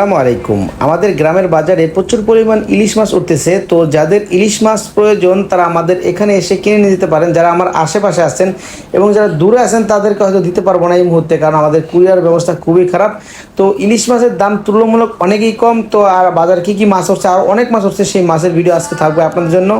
আসসালামু আলাইকুম। আমাদের গ্রামের বাজারে প্রচুর পরিমাণ ইলিশ মাছ উঠতেছে, তো যাদের ইলিশ মাছ প্রয়োজন, তারা আমাদের এখানে এসে কিনে নিয়ে যেতে পারেন। যারা আমার আশেপাশে আছেন এবং যারা দূরে আছেন, তাদেরকে হয়তো দিতে পারব না এই মুহূর্তে, কারণ আমাদের কুরিয়ার ব্যবস্থা খুবই খারাপ। তো ইলিশ মাছের দাম তুলনামূলক অনেকই কম, তো আর বাজার কি কি মাছ হচ্ছে আর অনেক মাছ হচ্ছে সেই মাছের ভিডিও আজকে থাকবে আপনাদের জন্য।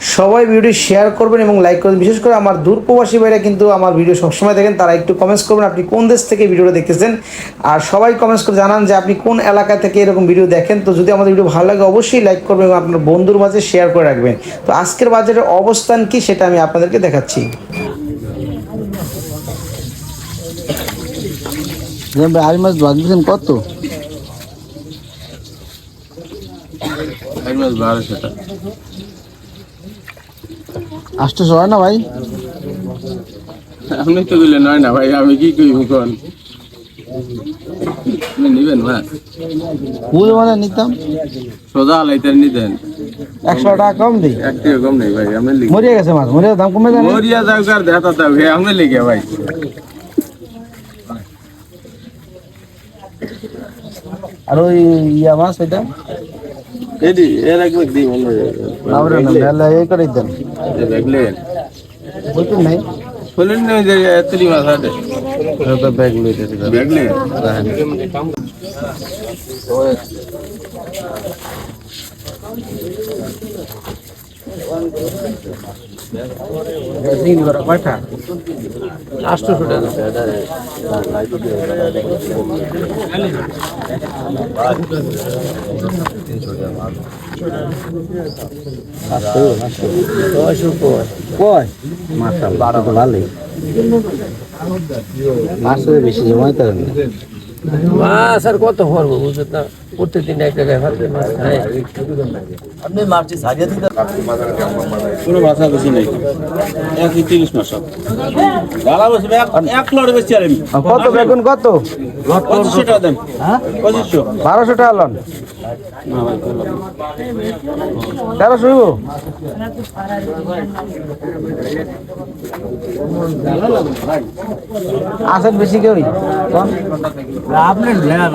সবাই ভিডিও শেয়ার করবেন এবং লাইক করবেন। বিশেষ করে আমার দূর প্রবাসী ভাইরা কিন্তু আমার ভিডিও সবসময় দেখেন তারা একটু কমেন্টস করবেন আপনি কোন দেশ থেকে ভিডিওটা দেখতেছেন? আর সবাই কমেন্টস করে জানান যে আপনি কোন এলাকা থেকে এরকম ভিডিও দেখেন। তো যদি আমাদের ভিডিও ভালো লাগে অবশ্যই লাইক করবেন এবং আপনার বন্ধুর মাঝে শেয়ার করে রাখবেন। তো আজকের বাজারের অবস্থান কি সেটা আমি আপনাদেরকে দেখাচ্ছি। আড়াই মাস কত? মাস বারোশোটা আটশোশো হয় না ভাই? আপনি তো দিলে নয় না ভাই আমি কি করি কোন? নিবেন মাছ পুরো মানে নিতাম। সোজা আলাইতে নিতেন। একশো টাকা কম দিই এক কম নেই ভাই আপনি লিখে। মরিয়া গেছে মাছ মরিয়া দাম কমে যায় মরিয়া যাও আর দেখা দাও হে আপনি লিখে ভাই। আর ওই ইয়া মাছ ওইটা? এদি এর এক ব্যক্তি মনে আমরা না মেলা এই করে দেন দেখলে বুঝছেন নাই শুনলেন না যে এতলি মাছ আছে তো ব্যাগ লইতে দেখলে কয়টা আটশোশো টাকা ভালোই মাছ বেশি জমাই তারেন মাছ আর কত ভরবো বুঝছ না প্রত্যেকদিন এক জায়গায় ভাবতে মাছ খায়। কোনো ভাষা বেশি নেই। একই তিরিশ মাস গালা বসে এক লড় বেশি আর আর কত বেগুন কত? পঁচিশশো টাকা দেন। হ্যাঁ? পঁচিশশো। বারোশো টাকা লন। তেরোশো আসেন বেশি কেউ আপনি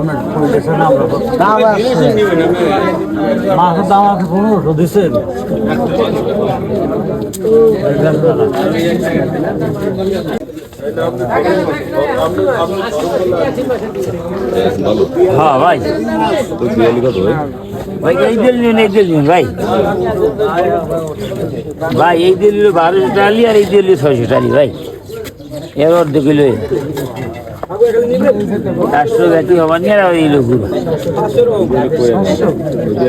আপনার দাম আছে। মাছের দাম আছে পনেরোশো দিচ্ছেন হ্যাঁ ভাই। ভাই এই দিল নিন এই দিল নিন ভাই। ভাই এই দিল বারোশো টালি আর এই দিল ছয়শো টালি ভাই। এর অর্ধেক কিলো চারশো গাছি হবার নিয়ে আর এই লোক এই